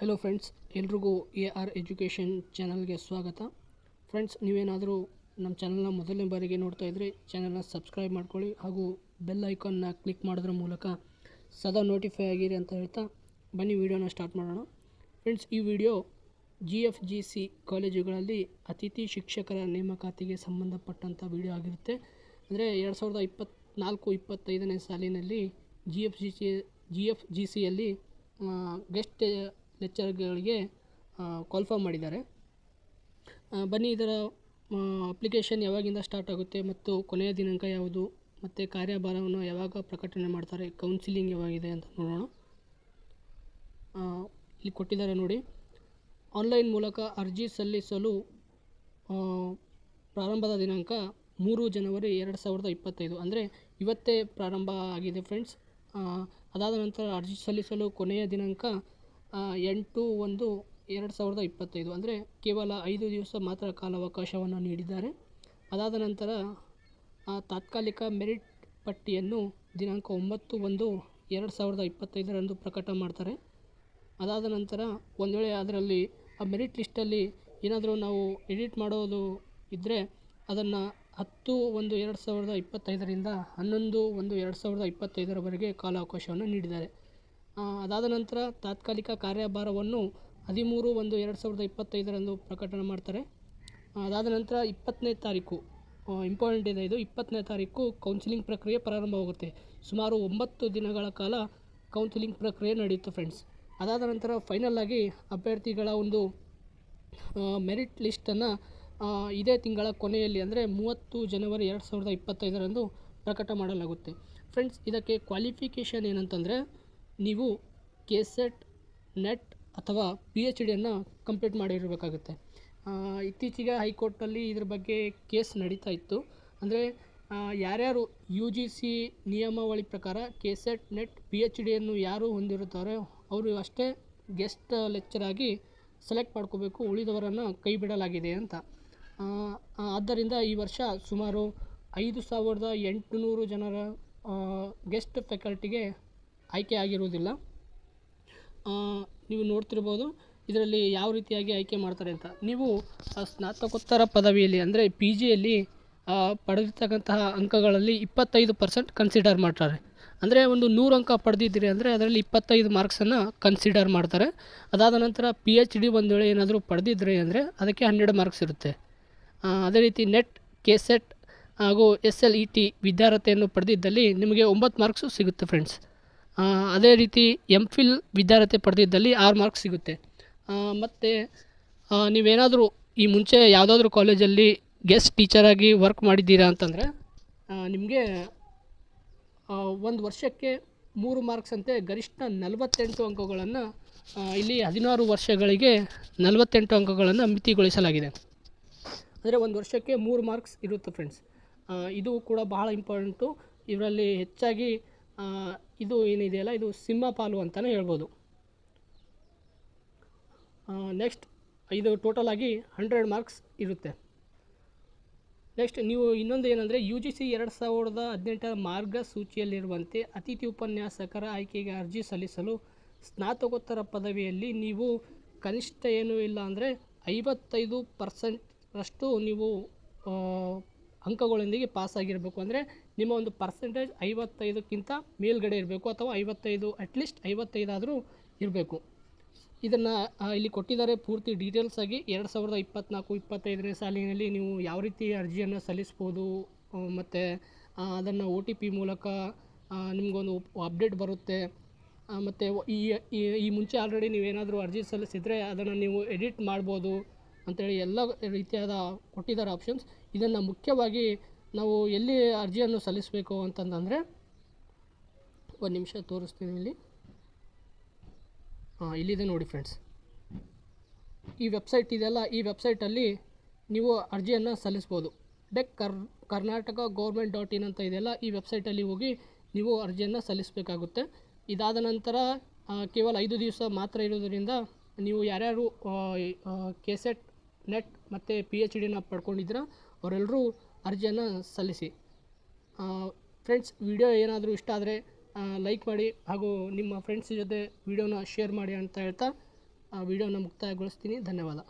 Hello friends ಎಲ್ರಿಗೂ A R education ಚಾನಲ್ಗೆ ಸ್ವಾಗತ. ಫ್ರೆಂಡ್ಸ್ ನೀವೇನಾದರೂ ನಮ್ಮ ಚಾನಲ್ನ ಮೊದಲನೇ ಬಾರಿಗೆ ನೋಡ್ತಾ ಇದ್ದರೆ ಚಾನಲ್ನ ಸಬ್ಸ್ಕ್ರೈಬ್ ಮಾಡ್ಕೊಳ್ಳಿ ಹಾಗೂ ಬೆಲ್ ಐಕಾನ್ನ ಕ್ಲಿಕ್ ಮಾಡೋದ್ರ ಮೂಲಕ ಸದಾ ನೋಟಿಫೈ ಆಗಿರಿ ಅಂತ ಹೇಳ್ತಾ ಬನ್ನಿ ವಿಡಿಯೋನ ಸ್ಟಾರ್ಟ್ ಮಾಡೋಣ. ಫ್ರೆಂಡ್ಸ್ ಈ video G F G C ಕಾಲೇಜುಗಳಲ್ಲಿ ಅತಿಥಿ ಶಿಕ್ಷಕರ ನೇಮಕಾತಿಗೆ ಸಂಬಂಧಪಟ್ಟಂಥ ವಿಡಿಯೋ ಆಗಿರುತ್ತೆ. ಅಂದರೆ ಎರಡು ಸಾವಿರದ ಇಪ್ಪತ್ತ್ನಾಲ್ಕು ಇಪ್ಪತ್ತೈದನೇ ಸಾಲಿನಲ್ಲಿ G F G C G F G ಸಿಯಲ್ಲಿ ಗೆಸ್ಟ್ ಲೆಕ್ಚರ್ಗಳಿಗೆ ಕಾಲ್ಫಾರ್ಮ್ ಮಾಡಿದ್ದಾರೆ. ಬನ್ನಿ ಇದರ ಅಪ್ಲಿಕೇಶನ್ ಯಾವಾಗಿಂದ ಸ್ಟಾರ್ಟ್ ಆಗುತ್ತೆ ಮತ್ತು ಕೊನೆಯ ದಿನಾಂಕ ಯಾವುದು ಮತ್ತು ಕಾರ್ಯಭಾರವನ್ನು ಯಾವಾಗ ಪ್ರಕಟಣೆ ಮಾಡ್ತಾರೆ ಕೌನ್ಸಿಲಿಂಗ್ ಯಾವಾಗಿದೆ ಅಂತ ನೋಡೋಣ. ಇಲ್ಲಿ ಕೊಟ್ಟಿದ್ದಾರೆ ನೋಡಿ. ಆನ್ಲೈನ್ ಮೂಲಕ ಅರ್ಜಿ ಸಲ್ಲಿಸಲು ಪ್ರಾರಂಭದ ದಿನಾಂಕ ಮೂರು ಜನವರಿ ಎರಡು ಸಾವಿರದ ಇಪ್ಪತ್ತೈದು. ಅಂದರೆ ಇವತ್ತೇ ಪ್ರಾರಂಭ ಆಗಿದೆ ಫ್ರೆಂಡ್ಸ್. ಅದಾದ ನಂತರ ಅರ್ಜಿ ಸಲ್ಲಿಸಲು ಕೊನೆಯ ದಿನಾಂಕ ಎಂಟು ಒಂದು ಎರಡು ಸಾವಿರದ ಇಪ್ಪತ್ತೈದು. ಅಂದರೆ ಕೇವಲ ಐದು ದಿವಸ ಮಾತ್ರ ಕಾಲಾವಕಾಶವನ್ನು ನೀಡಿದ್ದಾರೆ. ಅದಾದ ನಂತರ ತಾತ್ಕಾಲಿಕ ಮೆರಿಟ್ ಪಟ್ಟಿಯನ್ನು ದಿನಾಂಕ ಒಂಬತ್ತು ಒಂದು ಎರಡು ಸಾವಿರದ ಇಪ್ಪತ್ತೈದರಂದು ಪ್ರಕಟ ಮಾಡ್ತಾರೆ. ಅದಾದ ನಂತರ, ಒಂದು ವೇಳೆ ಅದರಲ್ಲಿ, ಆ ಮೆರಿಟ್ ಲಿಸ್ಟಲ್ಲಿ ಏನಾದರೂ ನಾವು ಎಡಿಟ್ ಮಾಡೋದು ಇದ್ದರೆ ಅದನ್ನು ಹತ್ತು ಒಂದು ಎರಡು ಸಾವಿರದ ಇಪ್ಪತ್ತೈದರಿಂದ ಹನ್ನೊಂದು ಒಂದು ಎರಡು ಸಾವಿರದ ಇಪ್ಪತ್ತೈದರವರೆಗೆ ಕಾಲಾವಕಾಶವನ್ನು ನೀಡಿದ್ದಾರೆ. ಅದಾದ ನಂತರ ತಾತ್ಕಾಲಿಕ ಕಾರ್ಯಭಾರವನ್ನು ಹದಿಮೂರು ಒಂದು ಎರಡು ಸಾವಿರದ ಇಪ್ಪತ್ತೈದರಂದು ಪ್ರಕಟಣೆ ಮಾಡ್ತಾರೆ. ಅದಾದ ನಂತರ ಇಪ್ಪತ್ತನೇ ತಾರೀಕು ಇಂಪಾರ್ಟೆಂಟ್ ಇದೆ ಇದು, ಇಪ್ಪತ್ತನೇ ತಾರೀಕು ಕೌನ್ಸಿಲಿಂಗ್ ಪ್ರಕ್ರಿಯೆ ಪ್ರಾರಂಭವಾಗುತ್ತೆ. ಸುಮಾರು ಒಂಬತ್ತು ದಿನಗಳ ಕಾಲ ಕೌನ್ಸಿಲಿಂಗ್ ಪ್ರಕ್ರಿಯೆ ನಡೆಯುತ್ತೆ ಫ್ರೆಂಡ್ಸ್ ಅದಾದ ನಂತರ ಫೈನಲ್ ಆಗಿ ಅಭ್ಯರ್ಥಿಗಳ ಒಂದು ಮೆರಿಟ್ ಲಿಸ್ಟನ್ನು ಇದೇ ತಿಂಗಳ ಕೊನೆಯಲ್ಲಿ ಅಂದರೆ ಮೂವತ್ತು ಜನವರಿ ಎರಡು ಸಾವಿರದ ಇಪ್ಪತ್ತೈದರಂದು ಪ್ರಕಟ ಮಾಡಲಾಗುತ್ತೆ. ಫ್ರೆಂಡ್ಸ್ ಇದಕ್ಕೆ ಕ್ವಾಲಿಫಿಕೇಷನ್ ಏನಂತಂದರೆ ನೀವು ಕೆಸೆಟ್, ನೆಟ್ ಅಥವಾ ಪಿ ಎಚ್ ಡಿಯನ್ನು ಕಂಪ್ಲೀಟ್ ಮಾಡಿರಬೇಕಾಗುತ್ತೆ. ಇತ್ತೀಚೆಗೆ ಹೈಕೋರ್ಟಲ್ಲಿ ಇದ್ರ ಬಗ್ಗೆ ಕೇಸ್ ನಡೀತಾ ಇತ್ತು. ಅಂದರೆ ಯಾರ್ಯಾರು ಯು ಜಿ ಸಿ ನಿಯಮಾವಳಿ ಪ್ರಕಾರ K SET NET P H ಡಿಯನ್ನು ಯಾರು ಹೊಂದಿರುತ್ತಾರೋ ಅವರು ಅಷ್ಟೇ ಗೆಸ್ಟ್ ಲೆಕ್ಚರ್ ಆಗಿ ಸೆಲೆಕ್ಟ್ ಮಾಡ್ಕೋಬೇಕು, ಉಳಿದವರನ್ನು ಕೈ ಬಿಡಲಾಗಿದೆ ಅಂತ. ಆದ್ದರಿಂದ ಈ ವರ್ಷ ಸುಮಾರು ಐದು ಸಾವಿರದ ಎಂಟುನೂರು ಜನರ ಗೆಸ್ಟ್ ಫ್ಯಾಕಲ್ಟಿಗೆ ಆಯ್ಕೆ ಆಗಿರುವುದಿಲ್ಲ. ನೀವು ನೋಡ್ತಿರ್ಬೋದು ಇದರಲ್ಲಿ ಯಾವ ರೀತಿಯಾಗಿ ಆಯ್ಕೆ ಮಾಡ್ತಾರೆ ಅಂತ. ನೀವು ಸ್ನಾತಕೋತ್ತರ ಪದವಿಯಲ್ಲಿ ಅಂದರೆ ಪಿ ಜಿಯಲ್ಲಿ ಪಡೆದಿರ್ತಕ್ಕಂತಹ ಅಂಕಗಳಲ್ಲಿ ಇಪ್ಪತ್ತೈದು ಪರ್ಸೆಂಟ್ ಕನ್ಸಿಡರ್ ಮಾಡ್ತಾರೆ. ಅಂದರೆ ಒಂದು ನೂರು ಅಂಕ ಪಡೆದಿದ್ದೀರಿ ಅಂದರೆ ಅದರಲ್ಲಿ ಇಪ್ಪತ್ತೈದು ಮಾರ್ಕ್ಸನ್ನು ಕನ್ಸಿಡರ್ ಮಾಡ್ತಾರೆ. ಅದಾದ ನಂತರ ಪಿ ಎಚ್ ಡಿ ಒಂದು ವೇಳೆ ಏನಾದರೂ ಪಡೆದಿದ್ರಿ ಅಂದರೆ ಅದಕ್ಕೆ ಹನ್ನೆರಡು ಮಾರ್ಕ್ಸ್ ಇರುತ್ತೆ. ಅದೇ ರೀತಿ ನೆಟ್ ಕೆ ಸೆಟ್ ಹಾಗೂ ಎಸ್ ಎಲ್ ಇ ಟಿ ವಿದ್ಯಾರ್ಹತೆಯನ್ನು ಪಡೆದಿದ್ದಲ್ಲಿ ನಿಮಗೆ ಒಂಬತ್ತು ಮಾರ್ಕ್ಸು ಸಿಗುತ್ತೆ ಫ್ರೆಂಡ್ಸ್ ಅದೇ ರೀತಿ ಎಂ ಫಿಲ್ ವಿದ್ಯಾರ್ಹತೆ ಪಡೆದಿದ್ದಲ್ಲಿ ಆರು ಮಾರ್ಕ್ಸ್ ಸಿಗುತ್ತೆ. ಮತ್ತು ನೀವೇನಾದರೂ ಈ ಮುಂಚೆ ಯಾವುದಾದ್ರೂ ಕಾಲೇಜಲ್ಲಿ ಗೆಸ್ಟ್ ಟೀಚರಾಗಿ ವರ್ಕ್ ಮಾಡಿದ್ದೀರಾ ಅಂತಂದರೆ ನಿಮಗೆ ಒಂದು ವರ್ಷಕ್ಕೆ ಮೂರು ಮಾರ್ಕ್ಸ್ ಅಂತೆ ಗರಿಷ್ಠ ನಲವತ್ತೆಂಟು ಅಂಕಗಳನ್ನು ಇಲ್ಲಿ ಹದಿನಾರು ವರ್ಷಗಳಿಗೆ ನಲವತ್ತೆಂಟು ಅಂಕಗಳನ್ನು ಮಿತಿಗೊಳಿಸಲಾಗಿದೆ. ಅಂದರೆ ಒಂದು ವರ್ಷಕ್ಕೆ ಮೂರು ಮಾರ್ಕ್ಸ್ ಇರುತ್ತೆ ಫ್ರೆಂಡ್ಸ್ ಇದು ಕೂಡ ಬಹಳ ಇಂಪಾರ್ಟೆಂಟು ಇವರಲ್ಲಿ ಹೆಚ್ಚಾಗಿ ಇದು ಏನಿದೆಯಲ್ಲ, ಇದು ಸಿಂಹಪಾಲು ಅಂತಲೇ ಹೇಳ್ಬೋದು. ನೆಕ್ಸ್ಟ್ ಇದು ಟೋಟಲ್ ಆಗಿ ಹಂಡ್ರೆಡ್ ಮಾರ್ಕ್ಸ್ ಇರುತ್ತೆ. ನೆಕ್ಸ್ಟ್ ನೀವು ಇನ್ನೊಂದು ಏನಂದರೆ ಯು ಜಿ ಸಿ ಎರಡು ಸಾವಿರದ ಹದಿನೆಂಟರ ಮಾರ್ಗಸೂಚಿಯಲ್ಲಿರುವಂತೆ ಅತಿಥಿ ಉಪನ್ಯಾಸಕರ ಆಯ್ಕೆಗೆ ಅರ್ಜಿ ಸಲ್ಲಿಸಲು ಸ್ನಾತಕೋತ್ತರ ಪದವಿಯಲ್ಲಿ ನೀವು ಕನಿಷ್ಠ ಏನೂ ಇಲ್ಲ ಅಂದರೆ ಐವತ್ತೈದು ಪರ್ಸೆಂಟ್ರಷ್ಟು ನೀವು ಅಂಕಗಳೊಂದಿಗೆ ಪಾಸಾಗಿರಬೇಕು ಅಂದರೆ ನಿಮ್ಮ ಒಂದು ಪರ್ಸೆಂಟೇಜ್ ಐವತ್ತೈದಕ್ಕಿಂತ ಮೇಲ್ಗಡೆ ಇರಬೇಕು ಅಥವಾ ಐವತ್ತೈದು ಅಟ್ಲೀಸ್ಟ್ ಐವತ್ತೈದಾದರೂ ಇರಬೇಕು. ಇದನ್ನು ಇಲ್ಲಿ ಕೊಟ್ಟಿದ್ದಾರೆ ಪೂರ್ತಿ ಡೀಟೇಲ್ಸ್ ಆಗಿ ಎರಡು ಸಾವಿರದ ಇಪ್ಪತ್ತ್ನಾಲ್ಕು ಇಪ್ಪತ್ತೈದನೇ ಸಾಲಿನಲ್ಲಿ ನೀವು ಯಾವ ರೀತಿ ಅರ್ಜಿಯನ್ನು ಸಲ್ಲಿಸ್ಬೋದು ಮತ್ತು ಅದನ್ನು ಒ ಟಿ ಪಿ ಮೂಲಕ ನಿಮಗೊಂದು ಅಪ್ಡೇಟ್ ಬರುತ್ತೆ. ಮತ್ತು, ಈ- ಈ ಮುಂಚೆ ಆಲ್ರೆಡಿ ನೀವೇನಾದರೂ ಅರ್ಜಿ ಸಲ್ಲಿಸಿದರೆ ಅದನ್ನು ನೀವು ಎಡಿಟ್ ಮಾಡ್ಬೋದು ಅಂತೇಳಿ ಎಲ್ಲ ರೀತಿಯಾದ ಕೊಟ್ಟಿದ್ದಾರೆ ಆಪ್ಷನ್ಸ್ ಇದನ್ನು ಮುಖ್ಯವಾಗಿ ನಾವು ಎಲ್ಲಿ ಅರ್ಜಿಯನ್ನು ಸಲ್ಲಿಸಬೇಕು ಅಂತಂದರೆ ಒಂದು ನಿಮಿಷ ತೋರಿಸ್ತೀನಿ ಇಲ್ಲಿ. ಹಾಂ, ಇಲ್ಲಿದೆ ನೋಡಿ ಫ್ರೆಂಡ್ಸ್ ಈ ವೆಬ್ಸೈಟ್ ಇದೆಯಲ್ಲ, ಈ ವೆಬ್ಸೈಟಲ್ಲಿ ನೀವು ಅರ್ಜಿಯನ್ನು ಸಲ್ಲಿಸ್ಬೋದು. ಡೆಕ್ ಕರ್ ಕರ್ನಾಟಕ ಗೌರ್ಮೆಂಟ್ ಡಾಟ್ ಇನ್ ಅಂತ ಇದೆಯಲ್ಲ, ಈ ವೆಬ್ಸೈಟಲ್ಲಿ ಹೋಗಿ ನೀವು ಅರ್ಜಿಯನ್ನು ಸಲ್ಲಿಸಬೇಕಾಗುತ್ತೆ. ಇದಾದ ನಂತರ ಕೇವಲ ಐದು ದಿವಸ ಮಾತ್ರ ಇರೋದರಿಂದ ನೀವು ಯಾರ್ಯಾರು ಕೆ ಸೆಟ್ ನೆಟ್ ಮತ್ತು ಪಿ ಎಚ್ ಡಿನ ಪಡ್ಕೊಂಡಿದ್ದೀರ ಅವರೆಲ್ಲರೂ ಅರ್ಜಿಯನ್ನು ಸಲ್ಲಿಸಿ. ಫ್ರೆಂಡ್ಸ್ ವಿಡಿಯೋ ಏನಾದರೂ ಇಷ್ಟ ಆದರೆ ಲೈಕ್ ಮಾಡಿ ಹಾಗೂ ನಿಮ್ಮ ಫ್ರೆಂಡ್ಸ್ ಜೊತೆ ವಿಡಿಯೋನ ಶೇರ್ ಮಾಡಿ ಅಂತ ಹೇಳ್ತಾ ವಿಡಿಯೋನ ಮುಕ್ತಾಯಗೊಳಿಸ್ತೀನಿ. ಧನ್ಯವಾದ.